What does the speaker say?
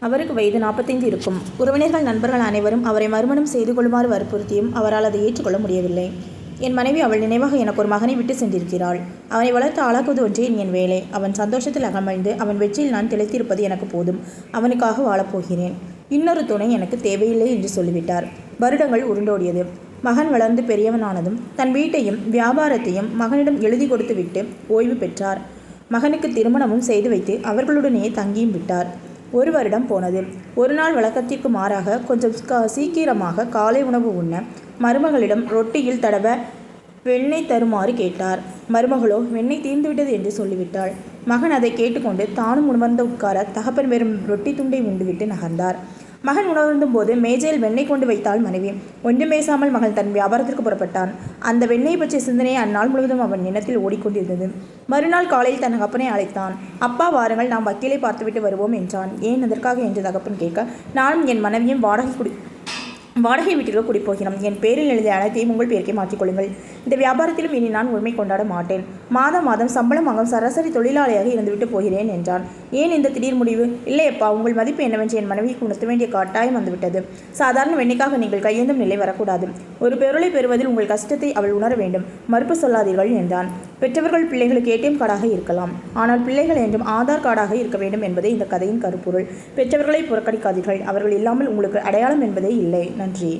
அவருக்கு வயது நாற்பத்தைந்து இருக்கும். உறவினர்கள் நண்பர்கள் அனைவரும் அவரை மறுமணம் செய்து கொள்ளுமாறு வற்புறுத்தியும் அவரால் அதை ஏற்றுக்கொள்ள முடியவில்லை. என் மனைவி அவள் நினைவாக எனக்கு ஒரு மகனை விட்டு சென்றிருக்கிறாள். அவனை வளர்த்து ஆளாக்குவது ஒன்றே என் வேலை. அவன் சந்தோஷத்தில் அகமழ்ந்து அவன் வெற்றியில் நான் திளைத்திருப்பது எனக்கு போதும். அவனுக்காக வாழப்போகிறேன் இன்னொரு துணை எனக்கு தேவையில்லை என்று சொல்லிவிட்டார். வருடங்கள் உருண்டோடியது. மகன் வளர்ந்து பெரியவனானதும் தன் வீட்டையும் வியாபாரத்தையும் மகனிடம் எழுதி கொடுத்துவிட்டு ஓய்வு பெற்றார். மகனுக்கு திருமணமும் செய்து வைத்து அவர்களுடனேயே தங்கியும் விட்டார். ஒரு வருடம் போனது. ஒரு நாள் வழக்கத்திற்கு மாறாக கொஞ்சம் சீக்கிரமாக காலை உணவு உண்ண மருமகளிடம் ரொட்டியில் தடவ வெண்ணெய் தருமாறு கேட்டார். மருமகளோ வெண்ணெய் தீர்ந்துவிட்டது என்று சொல்லிவிட்டாள். மகன் அதை கேட்டுக்கொண்டு தானும் உணர்ந்த உட்கார தகப்பன் வெறும் ரொட்டி துண்டை உண்டுவிட்டு நகர்ந்தார். மகன் உணர்ந்தும் போது மேஜையில் வெண்ணெய் கொண்டு வைத்தாள் மனைவி. ஒன்றும் பேசாமல் மகன் தன் வியாபாரத்திற்கு புறப்பட்டான். அந்த வெண்ணெய் பற்றிய சிந்தனையை அந்நாள் முழுவதும் அவன் எண்ணத்தில் ஓடிக்கொண்டிருந்தது. மறுநாள் காலையில் தன் தகப்பனை அழைத்தான். அப்பா வாருங்கள் நாம் வக்கீலை பார்த்துவிட்டு வருவோம் என்றான். ஏன் அதற்காக என்று தகப்பன் கேட்க நானும் என் மனைவியும் வாடகை குடி வாடகை வீட்டிற்கு குடிப்போகிறோம் என் பேரில் எழுதிய அனைத்தையும் உங்கள் பேருக்கே மாற்றிக்கொள்ளுங்கள் இந்த வியாபாரத்திலும் இனி நான் உரிமை கொண்டாட மாட்டேன். மாதம் மாதம் சம்பளம் வாங்கும் சராசரி தொழிலாளியாக இருந்துவிட்டு போகிறேன் என்றான். ஏன் இந்த திடீர் முடிவு? இல்லையப்பா உங்கள் மதிப்பு என்னவென்று என் மனைவிக்கு உணர்த்த வேண்டிய கட்டாயம் வந்துவிட்டது. சாதாரண வெண்ணிக்காக நீங்கள் கையேந்தும் நிலை வரக்கூடாது. ஒரு பெருளை பெறுவதில் உங்கள் கஷ்டத்தை அவள் உணர வேண்டும். மறுப்பு சொல்லாதீர்கள் என்றான். பெற்றவர்கள் பிள்ளைகளுக்கு ஏடிஎம் கார்டாக இருக்கலாம். ஆனால் பிள்ளைகள் என்றும் ஆதார் கார்டாக இருக்க வேண்டும் என்பதே இந்த கதையின் கருப்பொருள். பெற்றவர்களை புறக்கணிக்காதீர்கள். அவர்கள் இல்லாமல் உங்களுக்கு அடையாளம் என்பதே இல்லை. நன்றி